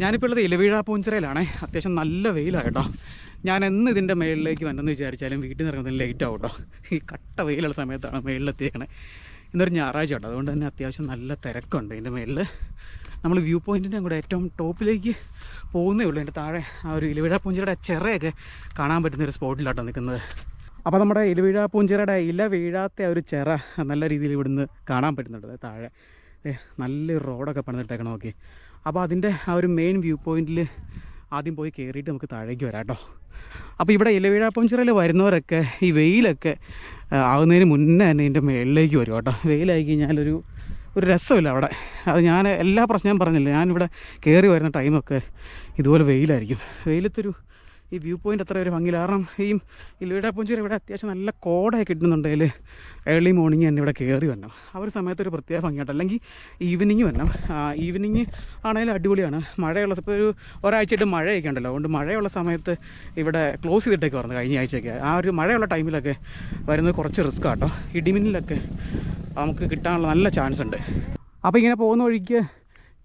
ഞാനിപ്പോൾ ഉള്ളത് ഇലവീഴ പൂഞ്ചിറയിലാണേ. അത്യാവശ്യം നല്ല വെയിലാണ് കേട്ടോ. ഞാൻ എന്ന് ഇതിന്റെ മേളിലേക്ക് വന്നെന്ന് വിചാരിച്ചാലും വീട്ടിൽ നിന്ന് ഇറങ്ങുന്നതിന് ലേറ്റ് ആവും കേട്ടോ. ഈ കട്ട വെയിലുള്ള സമയത്താണ് മേളിലെത്തിയേക്കണേ. ഇന്നൊരു ഞായറാഴ്ച ഉണ്ട്. അതുകൊണ്ട് തന്നെ അത്യാവശ്യം നല്ല തിരക്കുണ്ട് ഇതിന്റെ മേളിൽ നമ്മൾ വ്യൂ പോയിന്റിന്റെ കൂടെ ഏറ്റവും ടോപ്പിലേക്ക് പോകുന്നേ ഉള്ളൂ. എന്റെ താഴെ ആ ഒരു ഇലവിഴ പൂഞ്ചിറയുടെ ചിറയൊക്കെ കാണാൻ പറ്റുന്ന ഒരു സ്പോട്ടിലാട്ടോ നിൽക്കുന്നത്. അപ്പോൾ നമ്മുടെ ഇലവിഴ പൂഞ്ചിറയുടെ ഇല വീഴാത്ത ഒരു ചിറ നല്ല രീതിയിൽ ഇവിടുന്ന് കാണാൻ പറ്റുന്നുണ്ട്. താഴെ. നല്ലൊരു റോഡൊക്കെ പണിതിട്ടേക്കണം നോക്കി. അപ്പോൾ അതിന്റെ ആ ഒരു മെയിൻ വ്യൂ പോയിന്റിൽ ആദ്യം പോയി കയറിയിട്ട് നമുക്ക് താഴേക്ക് വരാം കേട്ടോ. അപ്പോൾ ഇവിടെ ഇലവീഴ പൂഞ്ചിറയിൽ വരുന്നവരൊക്കെ ഈ വെയിലൊക്കെ ആകുന്നതിന് മുന്നേ തന്നെ ഇതിന്റെ മുകളിലേക്ക് വരും കേട്ടോ. വെയിലായി കഴിഞ്ഞാലൊരു ഒരു രസമില്ല അവിടെ. അത് ഞാൻ എല്ലാ പ്രശ്നവും പറഞ്ഞില്ല ഞാനിവിടെ കയറി വരുന്ന ടൈമൊക്കെ ഇതുപോലെ വെയിലായിരിക്കും. വെയിലത്തൊരു ഈ വ്യൂ പോയിന്റ് അത്ര ഒരു ഭംഗിയില്ല. കാരണം ഈ ഇലവിട പൂഞ്ചിറ ഇവിടെ അത്യാവശ്യം നല്ല കോടായി കിട്ടുന്നുണ്ടെങ്കിൽ ഏർലി മോർണിംഗ് തന്നെ ഇവിടെ കയറി വരണം. ആ ഒരു സമയത്ത് ഒരു പ്രത്യേക ഭംഗിയായിട്ട് അല്ലെങ്കിൽ ഈവനിങ് വരണം. ഈവനിങ് ആണെങ്കിലും അടിപൊളിയാണ്. മഴയുള്ള ഇപ്പോൾ ഒരു ഒരാഴ്ചയായിട്ട് മഴയൊക്കെ ഉണ്ടല്ലോ. അതുകൊണ്ട് മഴയുള്ള സമയത്ത് ഇവിടെ ക്ലോസ് ചെയ്തിട്ടേക്ക് പറഞ്ഞു കഴിഞ്ഞ ആഴ്ചയൊക്കെ. ആ ഒരു മഴയുള്ള ടൈമിലൊക്കെ വരുന്നത് കുറച്ച് റിസ്ക് ആട്ടോ. ഇടിമിന്നലൊക്കെ നമുക്ക് കിട്ടാനുള്ള നല്ല ചാൻസ് ഉണ്ട്. അപ്പോൾ ഇങ്ങനെ പോകുന്ന വഴിക്ക്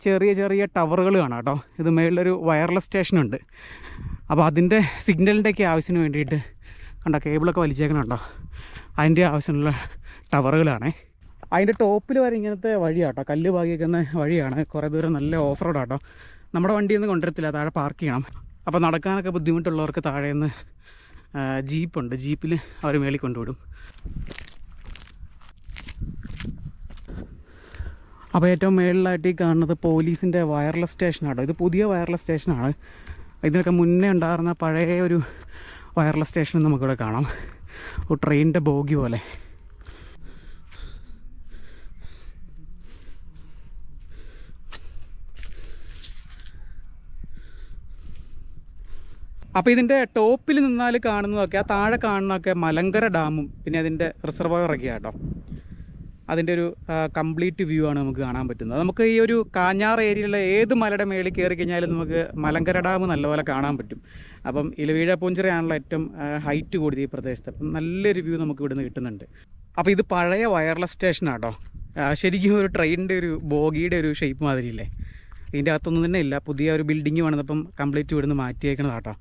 ചെറിയ ചെറിയ ടവറുകൾ കാണാം കേട്ടോ. ഇത് മേളിലൊരു വയർലെസ് സ്റ്റേഷനുണ്ട് അപ്പോൾ അതിന്റെ സിഗ്നലിന്റെയൊക്കെ ആവശ്യത്തിന് വേണ്ടിയിട്ട് കണ്ട കേബിളൊക്കെ വലിച്ചേക്കണം കേട്ടോ അതിന്റെ ആവശ്യമുള്ള ടവറുകളാണേ. അതിന്റെ ടോപ്പിൽ വരെ ഇങ്ങനത്തെ വഴിയാട്ടോ കല്ല് പാകിക്കുന്ന വഴിയാണ്. കുറേ ദൂരം നല്ല ഓഫ് റോഡാട്ടോ നമ്മുടെ വണ്ടിയൊന്നും കൊണ്ടുവരത്തില്ല താഴെ പാർക്ക് ചെയ്യണം. അപ്പോൾ നടക്കാനൊക്കെ ബുദ്ധിമുട്ടുള്ളവർക്ക് താഴെ നിന്ന് ജീപ്പുണ്ട്. ജീപ്പിൽ അവർ മേളിൽ കൊണ്ടുവിടും. അപ്പോൾ ഏറ്റവും മേളിലായിട്ട് ഈ കാണുന്നത് പോലീസിന്റെ വയർലെസ് സ്റ്റേഷനാണ് ഇത് പുതിയ വയർലെസ് സ്റ്റേഷനാണ് ഇതിനൊക്കെ മുന്നേ ഉണ്ടായിരുന്ന പഴയ ഒരു വയർലെസ് സ്റ്റേഷൻ നമുക്കിവിടെ കാണാം. ഒരു ട്രെയിനിന്റെ ബോഗി പോലെ. അപ്പോൾ ഇതിന്റെ ടോപ്പിൽ നിന്നാൽ കാണുന്നതൊക്കെ ആ താഴെ കാണുന്നതൊക്കെ മലങ്കര ഡാമും പിന്നെ അതിന്റെ റിസർവോയറൊക്കെ കേട്ടോ അതിന്റെ ഒരു കംപ്ലീറ്റ് വ്യൂ ആണ് നമുക്ക് കാണാൻ പറ്റുന്നത്. നമുക്ക് ഈ ഒരു കാഞ്ഞാർ ഏരിയയിലുള്ള ഏത് മലയുടെ മേളിൽ കയറി കഴിഞ്ഞാലും നമുക്ക് മലങ്കര ഡാം നല്ലപോലെ കാണാൻ പറ്റും. അപ്പം ഇലവീഴ പൂഞ്ചിറയാണല്ലോ ഏറ്റവും ഹൈറ്റ് കൂടിയത് ഈ പ്രദേശത്ത്. അപ്പം നല്ലൊരു വ്യൂ നമുക്ക് ഇവിടുന്ന് കിട്ടുന്നുണ്ട്. അപ്പോൾ ഇത് പഴയ വയർലെസ് സ്റ്റേഷനാട്ടോ ശരിക്കും ഒരു ട്രെയിനിന്റെ ഒരു ബോഗിയുടെ ഒരു ഷേപ്പ് മാതിരിയില്ലേ? ഇതിന്റെ അകത്തൊന്നും തന്നെ ഇല്ല. പുതിയ ഒരു ബിൽഡിങ് വന്നപ്പം കംപ്ലീറ്റ് ഇവിടുന്ന് മാറ്റിയേക്കണതാട്ടോ.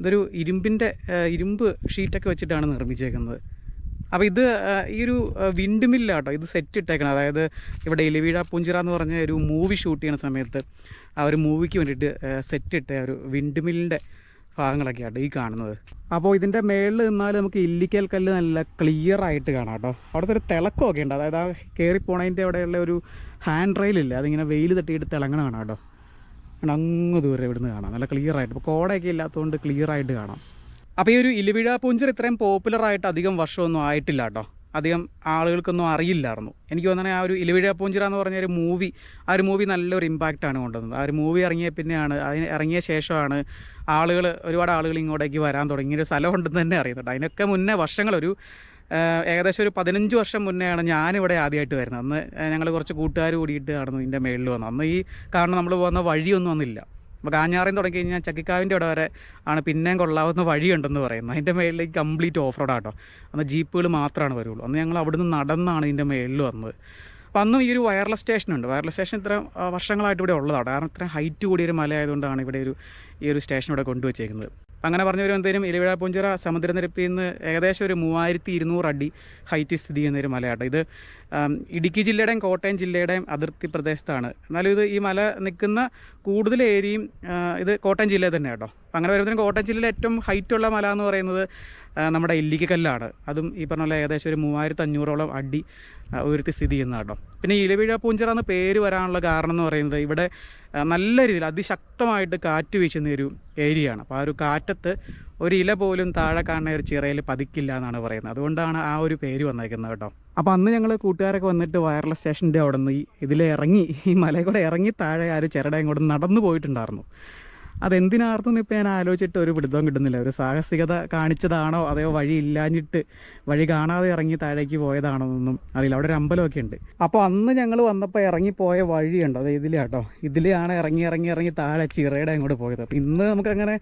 ഇതൊരു ഇരുമ്പിന്റെ ഇരുമ്പ് ഷീറ്റൊക്കെ വെച്ചിട്ടാണ് നിർമ്മിച്ചേക്കുന്നത്. അപ്പോൾ ഇത് ഈ ഒരു വിൻഡ് മില്ലാട്ടോ ഇത് സെറ്റ് ഇട്ടേക്കണം അതായത് ഇവിടെ ഇലവീഴ പൂഞ്ചിറ എന്ന് പറഞ്ഞ ഒരു മൂവി ഷൂട്ട് ചെയ്യുന്ന സമയത്ത് ആ ഒരു മൂവിക്ക് വേണ്ടിയിട്ട് സെറ്റ് ഇട്ട ഒരു വിൻഡ് മില്ലിന്റെ ഭാഗങ്ങളൊക്കെ ആട്ടോ ഈ കാണുന്നത്. അപ്പോൾ ഇതിന്റെ മേളിൽ നിന്നാൽ നമുക്ക് ഇല്ലിക്കൽ കല്ല് നല്ല ക്ലിയർ ആയിട്ട് കാണാം കേട്ടോ. അവിടുത്തെ ഒരു തിളക്കമൊക്കെ ഉണ്ട്. അതായത് ആ കയറി പോണതിന്റെ അവിടെയുള്ള ഒരു ഹാൻഡ് റെയിലില്ലേ അതിങ്ങനെ വെയിൽ തട്ടിയിട്ട് തിളങ്ങണ കാണാം കേട്ടോ. അങ്ങ് ദൂരെ ഇവിടുന്ന് കാണാം. നല്ല ക്ലിയർ ആയിട്ട്. ഇപ്പോൾ കോടയൊക്കെ ഇല്ലാത്തതുകൊണ്ട് ക്ലിയർ ആയിട്ട് കാണാം. അപ്പോൾ ഈ ഒരു ഇലവിഴ പൂഞ്ചർ ഇത്രയും പോപ്പുലർ ആയിട്ട് അധികം വർഷമൊന്നും ആയിട്ടില്ല കേട്ടോ അധികം ആളുകൾക്കൊന്നും അറിയില്ലായിരുന്നു. എനിക്ക് തോന്നണേ ആ ഒരു ഇലവിഴ പൂഞ്ചിറ എന്ന് പറഞ്ഞ ഒരു മൂവി ആ ഒരു മൂവി നല്ലൊരു ഇമ്പാക്റ്റാണ് കൊണ്ടുവന്നത്. ആ ഒരു മൂവി ഇറങ്ങിയ പിന്നെയാണ് അതിന് ഇറങ്ങിയ ശേഷമാണ് ആളുകൾ ഒരുപാട് ആളുകൾ ഇങ്ങോട്ടേക്ക് വരാൻ തുടങ്ങിയ ഒരു സ്ഥലം ഉണ്ടെന്ന് തന്നെ അറിയുന്നുണ്ട് അതിനൊക്കെ മുന്നേ വർഷങ്ങളൊരു ഏകദേശം ഒരു പതിനഞ്ച് വർഷം മുന്നെയാണ് ഞാനിവിടെ ആദ്യമായിട്ട് വരുന്നത്. അന്ന് ഞങ്ങൾ കുറച്ച് കൂട്ടുകാർ കൂടിയിട്ട് നടന്നു ഇതിന്റെ മേളിൽ വന്നു. അന്ന് ഈ കാരണം നമ്മൾ പോകുന്ന വഴിയൊന്നും അന്നില്ല. അപ്പോൾ കാഞ്ഞാറിൽ തുടങ്ങി കഴിഞ്ഞാൽ ചക്കിക്കാവിന്റെ അവിടെ വരെ ആണ് പിന്നെയും കൊള്ളാവുന്ന വഴിയുണ്ടെന്ന് പറയുന്നത്. അതിന്റെ മേളിലേക്ക് കംപ്ലീറ്റ് ഓഫ് റോഡാട്ടോ അന്ന് ജീപ്പുകൾ മാത്രമാണ് വരുള്ളൂ. അന്ന് ഞങ്ങൾ അവിടുന്ന് നടന്നാണ് ഇതിന്റെ മേളിൽ വന്നത്. അപ്പോൾ അന്നും ഈ ഒരു വയർലെസ് സ്റ്റേഷനുണ്ട് വയർലെസ് സ്റ്റേഷൻ ഇത്ര വർഷങ്ങളായിട്ട് ഇവിടെ ഉള്ളതാണ്. കാരണം ഇത്രയും ഹൈറ്റ് കൂടിയൊരു മലയായതുകൊണ്ടാണ് ഇവിടെ ഒരു ഈ ഒരു സ്റ്റേഷൻ ഇവിടെ കൊണ്ടുവച്ചേക്കുന്നത്. അങ്ങനെ പറഞ്ഞു വരുമ്പോഴത്തേനും ഇലവിഴ പൂഞ്ചിറ സമുദ്രനിരപ്പിൽ നിന്ന് ഏകദേശം ഒരു മൂവായിരത്തി ഇരുന്നൂറ് അടി ഹൈറ്റ് സ്ഥിതി ചെയ്യുന്ന ഒരു മലയാട്ടോ. ഇത് ഇടുക്കി ജില്ലയുടെയും കോട്ടയം ജില്ലയുടെയും അതിർത്തി പ്രദേശത്താണ്. എന്നാലും ഇത് ഈ മല നിൽക്കുന്ന കൂടുതൽ ഏരിയയും ഇത് കോട്ടയം ജില്ലയിൽ തന്നെ കേട്ടോ അങ്ങനെ വരുമ്പോഴത്തേനും കോട്ടയം ജില്ലയിലെ ഏറ്റവും ഹൈറ്റുള്ള മല എന്ന് പറയുന്നത് നമ്മുടെ ഇല്ലിക്കല്ലാണ് അതും ഈ പറഞ്ഞ പോലെ ഏകദേശം ഒരു മൂവായിരത്തി അഞ്ഞൂറോളം അടി ഉയർത്തി സ്ഥിതി ചെയ്യുന്ന കേട്ടോ. പിന്നെ ഇലവിഴ പൂഞ്ചിറ എന്ന് പേര് വരാനുള്ള കാരണം എന്ന് പറയുന്നത് ഇവിടെ നല്ല രീതിയിൽ അതിശക്തമായിട്ട് കാറ്റ് വീശുന്ന ഒരു ഏരിയയാണ്. അപ്പോൾ ആ ഒരു കാറ്റത്ത് ഒരു ഇല പോലും താഴെ കാണുന്ന ഒരു ചിറയിൽ പതിക്കില്ല എന്നാണ് പറയുന്നത്. അതുകൊണ്ടാണ് ആ ഒരു പേര് വന്നേക്കുന്നത് കേട്ടോ. അപ്പോൾ അന്ന് ഞങ്ങൾ കൂട്ടുകാരൊക്കെ വന്നിട്ട് വയർലെസ് സ്റ്റേഷന്റെ അവിടെ നിന്ന് ഈ ഇറങ്ങി ഈ മലയിൽ കൂടെ ഇറങ്ങി താഴെ ആ ഒരു ചിരടയും കൂടെ നടന്നു പോയിട്ടുണ്ടായിരുന്നു. അതെന്തിനാർന്നു ഇപ്പം ഞാൻ ആലോചിച്ചിട്ട് ഒരു പിടുത്തവും കിട്ടുന്നില്ല. ഒരു സാഹസികത കാണിച്ചതാണോ? അതോ വഴി ഇല്ലാഞ്ഞിട്ട് വഴി കാണാതെ ഇറങ്ങി താഴേക്ക് പോയതാണോ എന്നൊന്നും അറിയില്ല. അവിടെ ഒരു അമ്പലമൊക്കെ ഉണ്ട്. അപ്പോൾ അന്ന് ഞങ്ങൾ വന്നപ്പോൾ ഇറങ്ങിപ്പോയ വഴിയുണ്ട്. അത് കേട്ടോ. ഇതിലാണ് ഇറങ്ങി ഇറങ്ങി ഇറങ്ങി താഴെ ചിറയുടെ അങ്ങോട്ട് പോയത്. അപ്പോൾ ഇന്ന് നമുക്കങ്ങനെ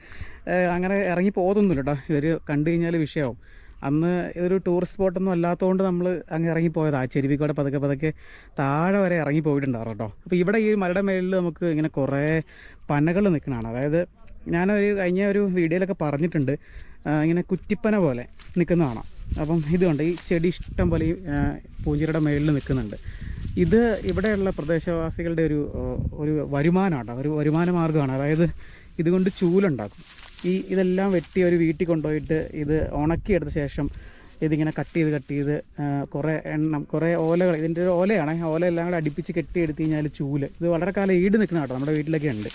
അങ്ങനെ അങ്ങനെ ഇറങ്ങി പോകുന്നില്ല കേട്ടോ. ഇവർ കണ്ടു കഴിഞ്ഞാൽ വിഷയമാവും അന്ന് ഇതൊരു ടൂറിസ്റ്റ് സ്പോട്ടൊന്നും അല്ലാത്തതുകൊണ്ട് നമ്മൾ അങ്ങ് ഇറങ്ങിപ്പോയത് ആ ചെരുവിക്കൂടെ പതുക്കെ പതുക്കെ താഴെ വരെ ഇറങ്ങി പോയിട്ടുണ്ടായിരുന്നു കേട്ടോ. അപ്പോൾ ഇവിടെ ഈ മലയുടെ മേളിൽ നമുക്ക് ഇങ്ങനെ കുറേ പനകൾ നിൽക്കുന്നതാണ് അതായത് ഞാനൊരു കഴിഞ്ഞ ഒരു വീഡിയോയിലൊക്കെ പറഞ്ഞിട്ടുണ്ട് ഇങ്ങനെ കുറ്റിപ്പന പോലെ നിൽക്കുന്നതാണ്. അപ്പം ഇതുകൊണ്ട് ഈ ചെടി ഇഷ്ടം പോലെ ഈ പൂഞ്ചിരയുടെ മേളിൽ നിൽക്കുന്നുണ്ട്. ഇത് ഇവിടെയുള്ള പ്രദേശവാസികളുടെ ഒരു ഒരു വരുമാനമാണ് ഒരു വരുമാന മാർഗമാണ്. അതായത് ഇതുകൊണ്ട് ചൂലുണ്ടാക്കും. ഈ ഇതെല്ലാം വെട്ടി ഒരു വീട്ടിൽ കൊണ്ടുപോയിട്ട് ഇത് ഉണക്കിയെടുത്ത ശേഷം ഇതിങ്ങനെ കട്ട് ചെയ്ത് കട്ട് ചെയ്ത് കുറേ എണ്ണം കുറേ ഓലകൾ ഇതിന്റെ ഒരു ഓലയാണ്. ഓല എല്ലാം കൂടെ അടുപ്പിച്ച് കെട്ടി എടുത്തു കഴിഞ്ഞാൽ ചൂൽ. ഇത് വളരെ കാലം ഈട് നിൽക്കുന്ന കേട്ടോ നമ്മുടെ വീട്ടിലൊക്കെ ഉണ്ട്.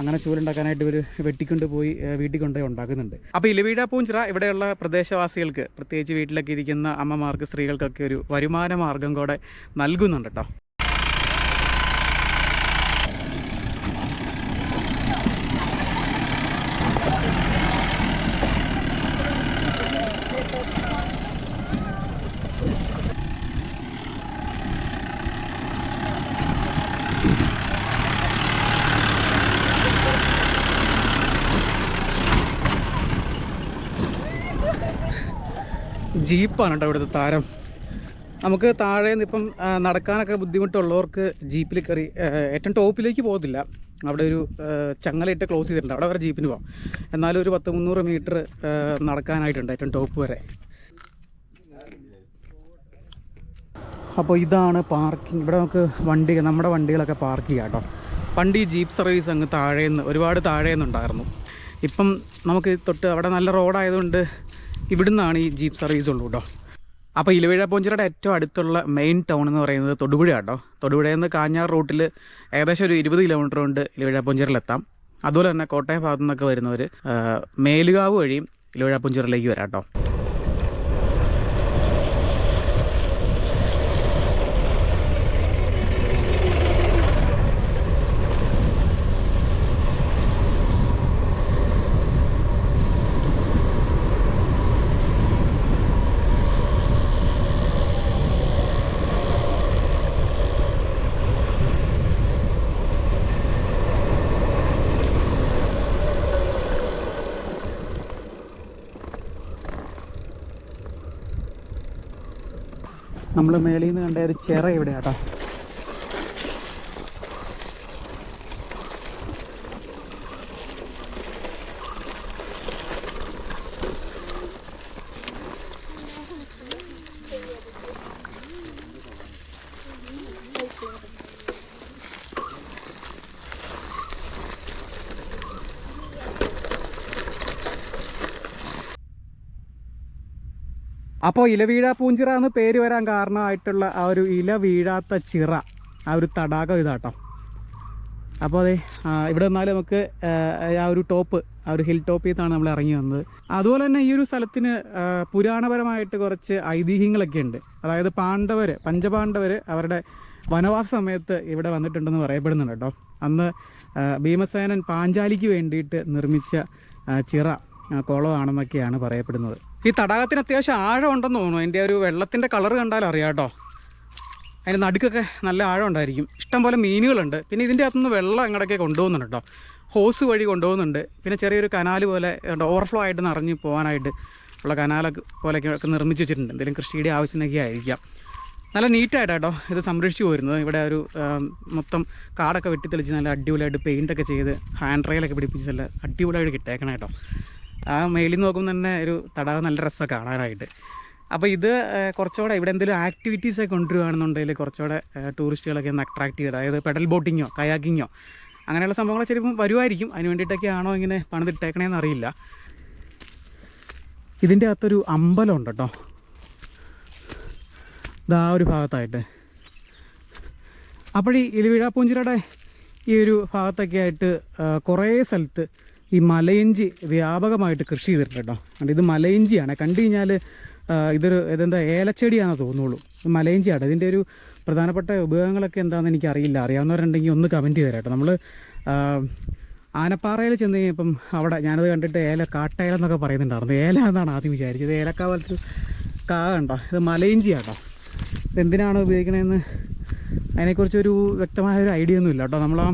അങ്ങനെ ചൂലുണ്ടാക്കാനായിട്ട് ഇവർ വെട്ടിക്കൊണ്ട് പോയി വീട്ടിൽ കൊണ്ടുപോയി ഉണ്ടാക്കുന്നുണ്ട്. അപ്പോൾ ഇലവീഴ പൂഞ്ചിറ ഇവിടെയുള്ള പ്രദേശവാസികൾക്ക് പ്രത്യേകിച്ച് വീട്ടിലൊക്കെ ഇരിക്കുന്ന അമ്മമാർക്ക് സ്ത്രീകൾക്കൊക്കെ ഒരു വരുമാന മാർഗം കൂടെ നൽകുന്നുണ്ട് കേട്ടോ. ജീപ്പാണ് കേട്ടോ ഇവിടുത്തെ താരം. നമുക്ക് താഴെ നിന്ന് ഇപ്പം നടക്കാനൊക്കെ ബുദ്ധിമുട്ടുള്ളവർക്ക് ജീപ്പിൽ കയറി ഏറ്റവും ടോപ്പിലേക്ക് പോകത്തില്ല. അവിടെ ഒരു ചങ്ങലയിട്ട് ക്ലോസ് ചെയ്തിട്ടുണ്ട്. അവിടെ വരെ ജീപ്പിന് പോകാം എന്നാലും ഒരു പത്ത് മുന്നൂറ് മീറ്റർ നടക്കാനായിട്ടുണ്ട് ഏറ്റവും ടോപ്പ് വരെ. അപ്പോൾ ഇതാണ് പാർക്കിംഗ്. ഇവിടെ നമുക്ക് വണ്ടി നമ്മുടെ വണ്ടികളൊക്കെ പാർക്ക് ചെയ്യാം കേട്ടോ. പണ്ട് ഈ ജീപ്പ് സർവീസ് അങ്ങ് താഴേന്ന് ഒരുപാട് താഴേന്നുണ്ടായിരുന്നു. ഇപ്പം നമുക്ക് തൊട്ട് അവിടെ നല്ല റോഡായതുകൊണ്ട് ഇവിടുന്നാണ് ഈ ജീപ്പ് സർവീസ് ഉള്ളൂ കേട്ടോ. അപ്പോൾ ഇലവിഴ പോഞ്ചിറയുടെ ഏറ്റവും അടുത്തുള്ള മെയിൻ ടൗൺ എന്ന് പറയുന്നത് തൊടുപുഴ കേട്ടോ. തൊടുപുഴയിൽ നിന്ന് കാഞ്ഞാർ റൂട്ടിൽ ഏകദേശം ഒരു ഇരുപത് കിലോമീറ്റർ കൊണ്ട് ഇലവിഴ പോഞ്ചിറയിലെത്താം അതുപോലെ തന്നെ കോട്ടയം ഭാഗത്തു നിന്നൊക്കെ വരുന്നവർ മേലുകാവ് വഴിയും ഇലവിഴ പോഞ്ചിറയിലേക്ക് വരാം കേട്ടോ. നമ്മൾ മേളിൽ നിന്ന് കണ്ട ഒരു ചിറ ഇവിടെ കേട്ടോ അപ്പോൾ ഇല വീഴാ പൂഞ്ചിറ എന്ന് പേര് വരാൻ കാരണമായിട്ടുള്ള ആ ഒരു ഇല വീഴാത്ത ചിറ ആ ഒരു തടാകം ഇതാട്ടോ. അപ്പോൾ അതെ ഇവിടെ നിന്നാൽ നമുക്ക് ആ, ഒരു ടോപ്പ് ആ ഒരു ഹിൽ ടോപ്പിൽ നിന്നാണ് നമ്മൾ ഇറങ്ങി വന്നത്. അതുപോലെ തന്നെ ഈ ഒരു സ്ഥലത്തിന് പുരാണപരമായിട്ട് കുറച്ച് ഐതിഹ്യങ്ങളൊക്കെ ഉണ്ട്. അതായത് പാണ്ഡവർ പഞ്ചപാണ്ഡവർ അവരുടെ വനവാസ സമയത്ത് ഇവിടെ വന്നിട്ടുണ്ടെന്ന് പറയപ്പെടുന്നുണ്ട് കേട്ടോ. അന്ന് ഭീമസേനൻ പാഞ്ചാലിക്ക് വേണ്ടിയിട്ട് നിർമ്മിച്ച ചിറ കുളമാണെന്നൊക്കെയാണ് പറയപ്പെടുന്നത്. ഈ തടാകത്തിന് അത്യാവശ്യം ആഴം ഉണ്ടെന്ന് തോന്നുന്നു. അതിന്റെ ഒരു വെള്ളത്തിന്റെ കളർ കണ്ടാൽ അറിയാം കേട്ടോ. അതിന്റെ നടുക്കൊക്കെ നല്ല ആഴം ഉണ്ടായിരിക്കും. ഇഷ്ടംപോലെ മീനുകളുണ്ട്. പിന്നെ ഇതിന്റെ അകത്തുനിന്ന് വെള്ളം ഇങ്ങോട്ടൊക്കെ കൊണ്ടുപോകുന്നുണ്ട് കേട്ടോ. ഹോസ് വഴി കൊണ്ടുപോകുന്നുണ്ട്. പിന്നെ ചെറിയൊരു കനാൽ പോലെ ഓവർഫ്ലോ ആയിട്ട് നിറഞ്ഞ് പോകാനായിട്ട് ഉള്ള കനാലൊക്കെ പോലെയൊക്കെ ഒക്കെ നിർമ്മിച്ച് വെച്ചിട്ടുണ്ട്. എന്തെങ്കിലും കൃഷിയുടെ ആവശ്യത്തിനൊക്കെ ആയിരിക്കാം. നല്ല നീറ്റായിട്ടോ ഇത് സംരക്ഷിച്ചു പോരുന്നത്. ഇവിടെ ഒരു മൊത്തം കാടൊക്കെ വെട്ടിത്തെളിച്ച് നല്ല അടിപൊളിയായിട്ട് പെയിന്റൊക്കെ ചെയ്ത് ഹാൻഡ് റെയിലൊക്കെ പിടിപ്പിച്ച് നല്ല അടിപൊളിയായിട്ട് കിട്ടേക്കണം കേട്ടോ. ആ മേലിൽ നോക്കുമ്പോൾ തന്നെ ഒരു തടാകം നല്ല രസമാണ് കാണാനായിട്ട്. അപ്പോൾ ഇത് കുറച്ചുകൂടെ ഇവിടെ എന്തെങ്കിലും ആക്ടിവിറ്റീസ് ഒക്കെ കൊണ്ടുവരികയാണെന്നുണ്ടെങ്കിൽ കുറച്ചുകൂടെ ടൂറിസ്റ്റുകളൊക്കെ ഒന്ന് അട്രാക്ട് ചെയ്ത് അതായത് പെഡൽ ബോട്ടിങ്ങോ കയാക്കിങ്ങോ അങ്ങനെയുള്ള സംഭവങ്ങൾ ചിലപ്പം വരുമായിരിക്കും അതിന് വേണ്ടിയിട്ടൊക്കെയാണോ ഇങ്ങനെ പണിതിട്ടേക്കണേന്ന് അറിയില്ല. ഇതിന്റെ അകത്തൊരു അമ്പലമുണ്ട് കേട്ടോ. ഇതാ ഒരു ഭാഗത്തായിട്ട്. അപ്പോൾ ഈ ഈ ഒരു ഭാഗത്തൊക്കെ ആയിട്ട് കുറേ സ്ഥലത്ത് ഈ മലയിഞ്ചി വ്യാപകമായിട്ട് കൃഷി ചെയ്തിട്ടുണ്ട് കേട്ടോ. അതുകൊണ്ട് ഇത് മലയിഞ്ചിയാണ്. കണ്ടു കഴിഞ്ഞാൽ ഇതൊരു ഇതെന്താ ഏലച്ചെടിയാണെന്ന് തോന്നുള്ളൂ. മലയിഞ്ചിയാണ്. ഇതിന്റെ ഒരു പ്രധാനപ്പെട്ട ഉപയോഗങ്ങളൊക്കെ എന്താണെന്ന് എനിക്ക് അറിയില്ല അറിയാവുന്നവരുണ്ടെങ്കിൽ ഒന്ന് കമന്റ് ചെയ്ത് തരാം നമ്മൾ ആനപ്പാറയിൽ ചെന്ന് കഴിഞ്ഞപ്പം അവിടെ ഞാനത് കണ്ടിട്ട് ഏല കാട്ടേല എന്നൊക്കെ പറയുന്നുണ്ടായിരുന്നു. ഏല എന്നാണ് ആദ്യം വിചാരിച്ചത്. ഏലക്ക പോലത്തെ കാ കണ്ടോ? ഇത് മലയിഞ്ചിയാട്ടോ ഇത് എന്തിനാണ് ഉപയോഗിക്കണതെന്ന് അതിനെക്കുറിച്ചൊരു വ്യക്തമായ ഒരു ഐഡിയ ഒന്നും ഇല്ല കേട്ടോ. നമ്മൾ ആ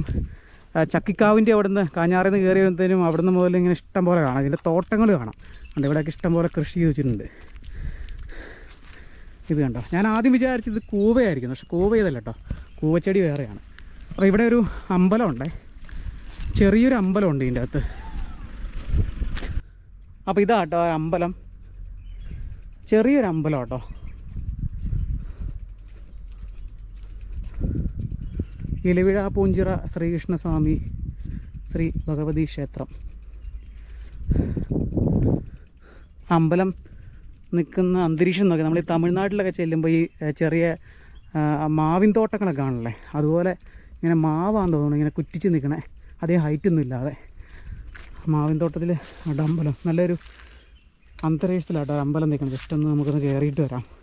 ചക്കിക്കാവിന്റെ അവിടുന്ന് കാഞ്ഞാറിൽ നിന്ന് കയറി വരുന്നതിനും അവിടുന്ന് മുതൽ ഇങ്ങനെ ഇഷ്ടം പോലെ കാണാം. ഇതിന്റെ തോട്ടങ്ങൾ കാണാം. അതുകൊണ്ട് ഇവിടെയൊക്കെ ഇഷ്ടം പോലെ കൃഷി ചെയ്ത് വെച്ചിട്ടുണ്ട് ഇത് കണ്ടോ ഞാൻ ആദ്യം വിചാരിച്ചത് കൂവയായിരിക്കും പക്ഷെ കൂവ ഇതല്ല കേട്ടോ. കൂവച്ചെടി വേറെയാണ്. അപ്പോൾ ഇവിടെ ഒരു അമ്പലം ഉണ്ട്. ചെറിയൊരു അമ്പലമുണ്ട് ഇതിന്റെ അകത്ത്. അപ്പോൾ ഇതാട്ടോ അമ്പലം. ചെറിയൊരു അമ്പലം കേട്ടോ. ഇലവിഴ പൂഞ്ചിറ ശ്രീകൃഷ്ണസ്വാമി ശ്രീ ഭഗവതി ക്ഷേത്രം. അമ്പലം നിൽക്കുന്ന അന്തരീക്ഷം നോക്കി. നമ്മൾ ഈ തമിഴ്നാട്ടിലൊക്കെ ചെല്ലുമ്പോൾ ഈ ചെറിയ മാവിൻ തോട്ടങ്ങളൊക്കെ കാണല്ലേ? അതുപോലെ ഇങ്ങനെ മാവാന്ന് തോന്നുന്നു ഇങ്ങനെ കുറ്റിച്ച് നിൽക്കണേ. അതേ ഹൈറ്റൊന്നും ഇല്ലാതെ. മാവിൻ തോട്ടത്തിൽ അമ്പലം. നല്ലൊരു അന്തരീക്ഷത്തിലാട്ടോ അമ്പലം നിൽക്കണം. ജസ്റ്റ് ഒന്ന് നമുക്കൊന്ന് കയറിയിട്ട് വരാം.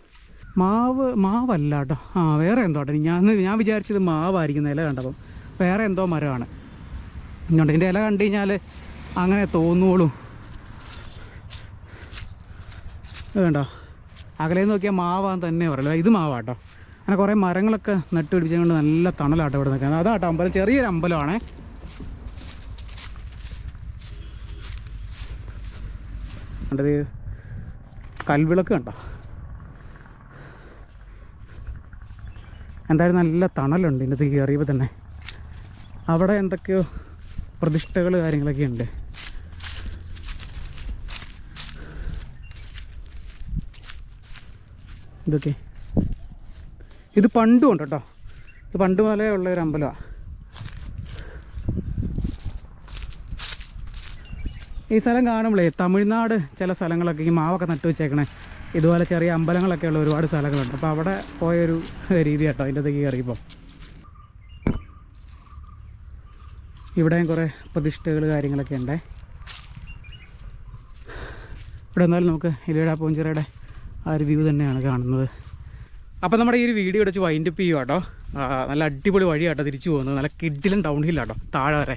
മാവ് മാവല്ല കേട്ടോ ആ വേറെ എന്തോ കേട്ടോ ഞാൻ ഞാൻ വിചാരിച്ചത് മാവായിരിക്കുന്ന ഇല കണ്ടപ്പം. വേറെ എന്തോ മരമാണ്. ഇങ്ങോട്ട് ഇതിന്റെ ഇല കണ്ടു കഴിഞ്ഞാൽ അങ്ങനെ തോന്നുള്ളൂ ഇത് കണ്ടോ? അകലെ നോക്കിയാൽ മാവാന്ന് തന്നെ പറയല്ലോ. ഇത് മാവാട്ടോ. അങ്ങനെ കുറേ മരങ്ങളൊക്കെ നട്ടുപിടിച്ചുകൊണ്ട് നല്ല തണലാട്ടോ ഇവിടെ നിൽക്കുന്നത്. അതാട്ടോ അമ്പലം. ചെറിയൊരു അമ്പലമാണേ. കണ്ടത് കൽവിളക്ക് കണ്ടോ? എന്തായാലും നല്ല തണലുണ്ട് ഇതിനകത്ത് കയറിയപ്പോൾ തന്നെ. അവിടെ എന്തൊക്കെയോ പ്രതിഷ്ഠകൾ കാര്യങ്ങളൊക്കെ ഉണ്ട്. ഇതൊക്കെ. ഇത് പണ്ടും ഉണ്ട് കേട്ടോ. ഇത് പണ്ട് മുതലേ ഉള്ള ഒരു അമ്പലമാണ് ഈ സ്ഥലം കാണുമ്പോഴേ തമിഴ്നാട് ചില സ്ഥലങ്ങളൊക്കെ ഈ മാവൊക്കെ നട്ടു വെച്ചേക്കണേ ഇതുപോലെ ചെറിയ അമ്പലങ്ങളൊക്കെ ഉള്ള ഒരുപാട് സ്ഥലങ്ങളുണ്ട്. അപ്പോൾ അവിടെ പോയൊരു രീതി കേട്ടോ അതിന്റെ അകത്തേക്ക് കയറിയപ്പോൾ. ഇവിടെയും കുറേ പ്രതിഷ്ഠകൾ കാര്യങ്ങളൊക്കെ ഉണ്ട്. ഇവിടെ എന്നാലും നമുക്ക് ഇലയുടെ പൂഞ്ചിറയുടെ ആ ഒരു വ്യൂ തന്നെയാണ് കാണുന്നത്. അപ്പോൾ നമ്മുടെ ഈ ഒരു വീഡിയോ അടിച്ച് വൈൻഡപ്പ് ചെയ്യുക കേട്ടോ നല്ല അടിപൊളി വഴിയാട്ടോ തിരിച്ചു പോകുന്നത്. നല്ല കിഡിലും ഡൗൺ ഹില്ലാട്ടോ താഴെ വരെ.